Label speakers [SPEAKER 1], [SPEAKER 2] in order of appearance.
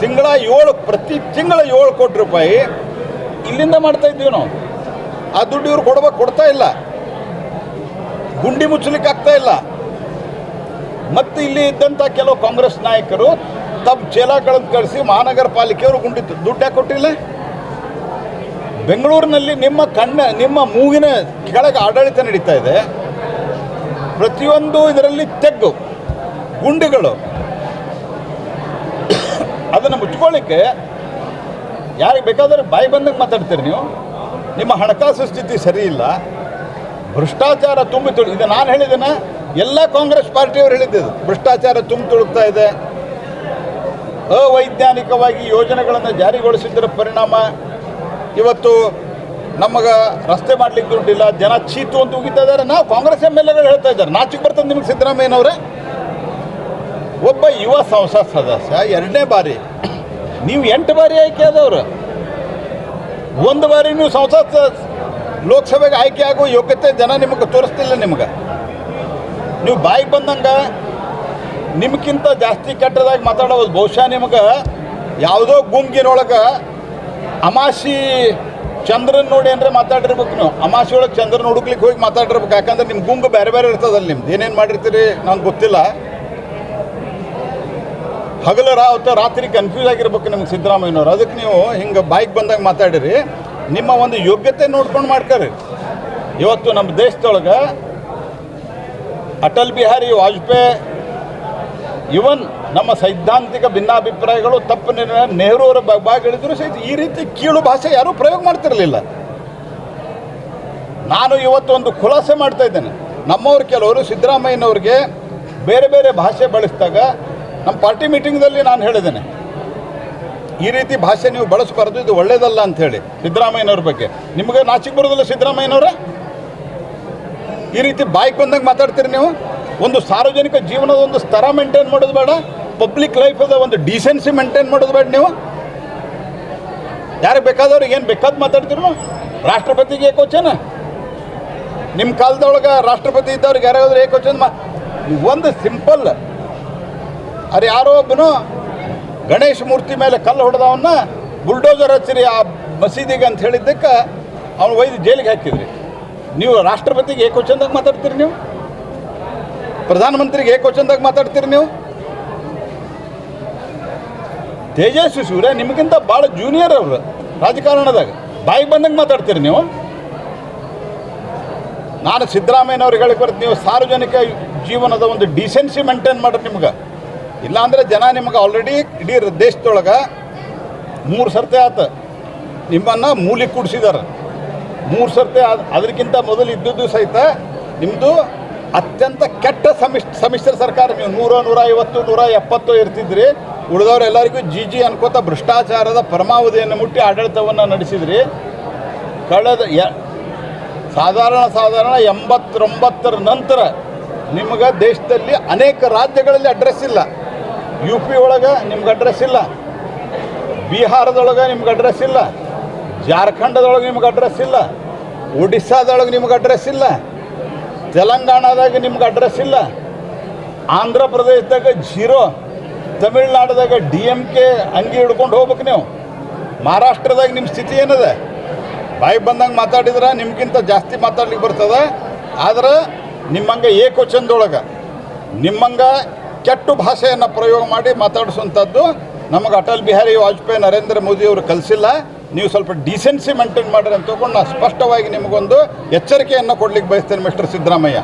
[SPEAKER 1] ತಿಂಗಳ ಏಳು, ಪ್ರತಿ ತಿಂಗಳ ಏಳು ಕೋಟಿ ರೂಪಾಯಿ ಇಲ್ಲಿಂದ ಮಾಡ್ತಾ ಇದ್ದೀವಿ ನಾವು. ಆ ದುಡ್ಡು ಇವ್ರು ಕೊಡ್ಬೇಕು, ಕೊಡ್ತಾ ಇಲ್ಲ. ಗುಂಡಿ ಮುಚ್ಚಲಿಕ್ಕೆ ಆಗ್ತಾ ಇಲ್ಲ. ಮತ್ತು ಇಲ್ಲಿ ಇದ್ದಂಥ ಕೆಲವು ಕಾಂಗ್ರೆಸ್ ನಾಯಕರು ತಮ್ಮ ಚೇಲಾಗಳನ್ನು ಕಳಿಸಿ ಮಹಾನಗರ ಪಾಲಿಕೆಯವರು ಗುಂಡಿ ದುಡ್ಡು ಯಾಕೆ ಕೊಟ್ಟಿಲ್ಲ? ಬೆಂಗಳೂರಿನಲ್ಲಿ ನಿಮ್ಮ ಕಣ್ಣ, ನಿಮ್ಮ ಮೂಗಿನ ಕೆಳಗೆ ಆಡಳಿತ ನಡೀತಾ ಇದೆ. ಪ್ರತಿಯೊಂದು ಇದರಲ್ಲಿ ತೆಗ್ಗು, ಗುಂಡಿಗಳು. ಅದನ್ನು ಮುಚ್ಕೊಳ್ಳಿಕ್ಕೆ ಯಾರಿಗೆ ಬೇಕಾದರೆ ಬಾಯಿ ಬಂದಂಗೆ ಮಾತಾಡ್ತೀರಿ ನೀವು? ನಿಮ್ಮ ಹಣಕಾಸು ಸ್ಥಿತಿ ಸರಿ ಇಲ್ಲ. ಭ್ರಷ್ಟಾಚಾರ ತುಂಬಿ ತುಳು ಇದು ನಾನು ಹೇಳಿದ್ದೇನೆ, ಎಲ್ಲ ಕಾಂಗ್ರೆಸ್ ಪಾರ್ಟಿಯವರು ಹೇಳಿದ್ದು ಭ್ರಷ್ಟಾಚಾರ ತುಂಬಿ ತುಳುಕ್ತಾ ಇದೆ. ಅವೈಜ್ಞಾನಿಕವಾಗಿ ಯೋಜನೆಗಳನ್ನು ಜಾರಿಗೊಳಿಸಿದ್ದರ ಪರಿಣಾಮ ಇವತ್ತು ನಮಗೆ ರಸ್ತೆ ಮಾಡಲಿಕ್ಕೆ ದುಡ್ಡಿಲ್ಲ, ಜನ ಚೀತು ಅಂತ ಉಗಿತಾ ಇದ್ದಾರೆ. ನಾವು ಕಾಂಗ್ರೆಸ್ ಎಂ ಎಲ್ ಎಗಳು ಹೇಳ್ತಾ ಇದ್ದಾರೆ. ನಾಚಿಗೆ ಬರ್ತದೆ ನಿಮಗೆ ಸಿದ್ದರಾಮಯ್ಯನವರೇ. ಒಬ್ಬ ಯುವ ಸಂಸತ್ ಸದಸ್ಯ, ಎರಡನೇ ಬಾರಿ. ನೀವು ಎಂಟು ಬಾರಿ ಆಯ್ಕೆ ಆದವರು. ಒಂದು ಬಾರಿ ನೀವು ಸಂಸತ್ ಲೋಕಸಭೆಗೆ ಆಯ್ಕೆ ಆಗುವ ಯೋಗ್ಯತೆ ಜನ ನಿಮಗೆ ತೋರಿಸ್ತಿಲ್ಲ ನಿಮ್ಗೆ. ನೀವು ಬಾಯಿಗೆ ಬಂದಂಗೆ ನಿಮ್ಗಿಂತ ಜಾಸ್ತಿ ಕೆಟ್ಟದಾಗಿ ಮಾತಾಡೋದು ಬಹುಶಃ ನಿಮಗೆ ಯಾವುದೋ ಗುಂಗಿನೊಳಗೆ ಅಮಾಸಿ ಚಂದ್ರನ್ ನೋಡಿ ಅಂದ್ರೆ ಮಾತಾಡಿರ್ಬೇಕು ನೀವು. ಅಮಾಸಿ ಒಳಗೆ ಚಂದ್ರನ ಹುಡುಕ್ಲಿಕ್ಕೆ ಹೋಗಿ ಮಾತಾಡಿರ್ಬೇಕು. ಯಾಕಂದ್ರೆ ನಿಮ್ಮ ಗುಂಗು ಬೇರೆ ಬೇರೆ ಇರ್ತದಲ್ಲ ನಿಮ್ದು. ಏನೇನು ಮಾಡಿರ್ತೀರಿ ನಂಗೆ ಗೊತ್ತಿಲ್ಲ. ಹಗಲು ರಾವತ್ತ ರಾತ್ರಿ ಕನ್ಫ್ಯೂಸ್ ಆಗಿರ್ಬೇಕು ನಿಮ್ಗೆ ಸಿದ್ದರಾಮಯ್ಯನವ್ರು. ಅದಕ್ಕೆ ನೀವು ಹಿಂಗೆ ಬೈಕ್ ಬಂದಾಗ ಮಾತಾಡಿರಿ. ನಿಮ್ಮ ಒಂದು ಯೋಗ್ಯತೆ ನೋಡ್ಕೊಂಡು ಮಾಡ್ಕರಿ. ಇವತ್ತು ನಮ್ಮ ದೇಶದೊಳಗೆ ಅಟಲ್ ಬಿಹಾರಿ ವಾಜಪೇಯಿ ಇವನ್ ನಮ್ಮ ಸೈದ್ಧಾಂತಿಕ ಭಿನ್ನಾಭಿಪ್ರಾಯಗಳು, ತಪ್ಪು ನಿರ್ಣಯ, ನೆಹರು ಅವರ ಬಾಗಿಳಿದ್ರು ಸಹಿತ ಈ ರೀತಿ ಕೀಳು ಭಾಷೆ ಯಾರೂ ಪ್ರಯೋಗ ಮಾಡ್ತಿರಲಿಲ್ಲ. ನಾನು ಇವತ್ತು ಒಂದು ಖುಲಾಸೆ ಮಾಡ್ತಾ ಇದ್ದೇನೆ. ನಮ್ಮವ್ರು ಕೆಲವರು ಸಿದ್ದರಾಮಯ್ಯನವ್ರಿಗೆ ಬೇರೆ ಬೇರೆ ಭಾಷೆ ಬಳಸಿದಾಗ ನಮ್ಮ ಪಾರ್ಟಿ ಮೀಟಿಂಗ್ದಲ್ಲಿ ನಾನು ಹೇಳಿದ್ದೇನೆ. ಈ ರೀತಿ ಭಾಷೆ ನೀವು ಬಳಸಬಾರ್ದು, ಇದು ಒಳ್ಳೇದಲ್ಲ ಅಂತ ಹೇಳಿ ಸಿದ್ದರಾಮಯ್ಯನವ್ರ ಬಗ್ಗೆ. ನಿಮಗೆ ನಾಚಿಕೆ ಬರೋದಿಲ್ಲ ಸಿದ್ದರಾಮಯ್ಯನವ್ರ? ಈ ರೀತಿ ಬಾಯ್ಕ್ ಬಂದಂಗೆ ಮಾತಾಡ್ತೀರಿ ನೀವು? ಒಂದು ಸಾರ್ವಜನಿಕ ಜೀವನದ ಒಂದು ಸ್ತರ ಮೇಂಟೈನ್ ಮಾಡೋದು ಬೇಡ ಪಬ್ಲಿಕ್ ಲೈಫದ ಒಂದು ಡಿಸೆನ್ಸಿ ಮೇಂಟೈನ್ ಮಾಡೋದು ಬೇಡ ನೀವು. ಯಾರಿಗೆ ಬೇಕಾದವ್ರಿಗೆ ಏನು ಬೇಕಾದ್ ಮಾತಾಡ್ತೀರಿ ರಾಷ್ಟ್ರಪತಿಗೆ ಏಕೋಚನ ನಿಮ್ಮ ಕಾಲದೊಳಗೆ ರಾಷ್ಟ್ರಪತಿ ಇದ್ದವ್ರಿಗೆ ಯಾರಾದ್ರೂ ಏಕೋಚನ ಒಂದು ಸಿಂಪಲ್ ಅರೆ ಯಾರೋ ಒಬ್ಬನು ಗಣೇಶ ಮೂರ್ತಿ ಮೇಲೆ ಕಲ್ಲು ಹೊಡೆದವನ್ನ ಬುಲ್ಡೋಜರ್ ಹಚ್ಚಿರಿ ಆ ಮಸೀದಿಗೆ ಅಂತ ಹೇಳಿದ್ದಕ್ಕೆ ಅವನು ಒಯ್ದು ಜೈಲಿಗೆ ಹಾಕಿದ್ರಿ. ನೀವು ರಾಷ್ಟ್ರಪತಿಗೆ ಏಕೋಚಂದಾಗ ಮಾತಾಡ್ತೀರಿ ನೀವು? ಪ್ರಧಾನಮಂತ್ರಿಗೆ ಏಕೋಚಂದಾಗ ಮಾತಾಡ್ತೀರಿ ನೀವು? ತೇಜಸ್ವಿ ಸೂರ್ಯ, ನಿಮಗಿಂತ ಭಾಳ ಜೂನಿಯರ್ ಅವರು ರಾಜಕಾರಣದಾಗ. ಬಾಯಿಗೆ ಬಂದಂಗೆ ಮಾತಾಡ್ತೀರಿ ನೀವು? ನಾನು ಸಿದ್ದರಾಮಯ್ಯನವ್ರಿಗೆ ಹೇಳಿ ಬರ್ತೀನಿ, ನೀವು ಸಾರ್ವಜನಿಕ ಜೀವನದ ಒಂದು ಡಿಸೆನ್ಸಿ ಮೇಂಟೈನ್ ಮಾಡ್ರಿ ನಿಮ್ಗೆ. ಇಲ್ಲಾಂದ್ರೆ ಜನ ನಿಮ್ಗೆ ಆಲ್ರೆಡಿ ಇಡೀ ದೇಶದೊಳಗೆ ಮೂರು ಸರ್ತಿ ಆತ. ನಿಮ್ಮನ್ನು ಮೂಲಿ ಕೂಡಿಸಿದಾರೆ. ಮೂರು ಸರ್ತಿ ಅದಕ್ಕಿಂತ ಮೊದಲು ಇದ್ದದ್ದು ಸಹಿತ ನಿಮ್ಮದು ಅತ್ಯಂತ ಕೆಟ್ಟ ಸಮಿಶ್ ಸರ್ಕಾರ ನೀವು. ನೂರ ನೂರ ಐವತ್ತು, ನೂರ ಎಪ್ಪತ್ತು ಇರ್ತಿದ್ರಿ. ಉಳಿದವರೆಲ್ಲರಿಗೂ ಜಿ ಜಿ ಅನ್ಕೋತ ಭ್ರಷ್ಟಾಚಾರದ ಪರಮಾವಧಿಯನ್ನು ಮುಟ್ಟಿ ಆಡಳಿತವನ್ನು ನಡೆಸಿದ್ರಿ. ಕಳೆದ ಯ, ಸಾಧಾರಣ ಸಾಧಾರಣ ಎಂಬತ್ತೊಂಬತ್ತರ ನಂತರ ನಿಮ್ಗೆ ದೇಶದಲ್ಲಿ ಅನೇಕ ರಾಜ್ಯಗಳಲ್ಲಿ ಅಡ್ರೆಸ್ ಇಲ್ಲ. ಯು ಪಿ ಒಳಗೆ ನಿಮ್ಗೆ ಅಡ್ರೆಸ್ ಇಲ್ಲ. ಬಿಹಾರದೊಳಗೆ ನಿಮ್ಗೆ ಅಡ್ರೆಸ್ ಇಲ್ಲ. ಜಾರ್ಖಂಡದೊಳಗೆ ನಿಮ್ಗೆ ಅಡ್ರೆಸ್ ಇಲ್ಲ. ಒಡಿಸ್ಸಾದೊಳಗೆ ನಿಮ್ಗೆ ಅಡ್ರೆಸ್ ಇಲ್ಲ. ತೆಲಂಗಾಣದಾಗ ನಿಮ್ಗೆ ಅಡ್ರೆಸ್ ಇಲ್ಲ. ಆಂಧ್ರ ಪ್ರದೇಶದಾಗ ಜೀರೋ ತಮಿಳ್ನಾಡದಾಗ ಡಿ ಎಂ ಕೆ ಅಂಗಿ ಹಿಡ್ಕೊಂಡು ಹೋಗ್ಬೇಕು ನೀವು. ಮಹಾರಾಷ್ಟ್ರದಾಗ ನಿಮ್ಮ ಸ್ಥಿತಿ ಏನಿದೆ? ಬಾಯಿ ಬಂದಂಗೆ ಮಾತಾಡಿದ್ರೆ, ನಿಮ್ಗಿಂತ ಜಾಸ್ತಿ ಮಾತಾಡ್ಲಿಕ್ಕೆ ಬರ್ತದೆ. ಆದ್ರೆ ನಿಮ್ಮಂಗೆ ಏಕವಚನದೊಳಗೆ ನಿಮ್ಮಂಗೆ ಕೆಟ್ಟು ಭಾಷೆಯನ್ನು ಪ್ರಯೋಗ ಮಾಡಿ ಮಾತಾಡಿಸುವಂಥದ್ದು ನಮಗೆ ಅಟಲ್ ಬಿಹಾರಿ ವಾಜಪೇಯಿ, ನರೇಂದ್ರ ಮೋದಿ ಅವರು ಕಲಿಸಿಲ್ಲ. ನೀವು ಸ್ವಲ್ಪ ಡಿಸೆನ್ಸಿ ಮೇಂಟೈನ್ ಮಾಡಿರಿ ಅಂತ ತಗೊಂಡು ನಾನು ಸ್ಪಷ್ಟವಾಗಿ ನಿಮಗೊಂದು ಎಚ್ಚರಿಕೆಯನ್ನು ಕೊಡ್ಲಿಕ್ಕೆ ಬಯಸ್ತೇನೆ ಮಿಸ್ಟರ್ ಸಿದ್ದರಾಮಯ್ಯ.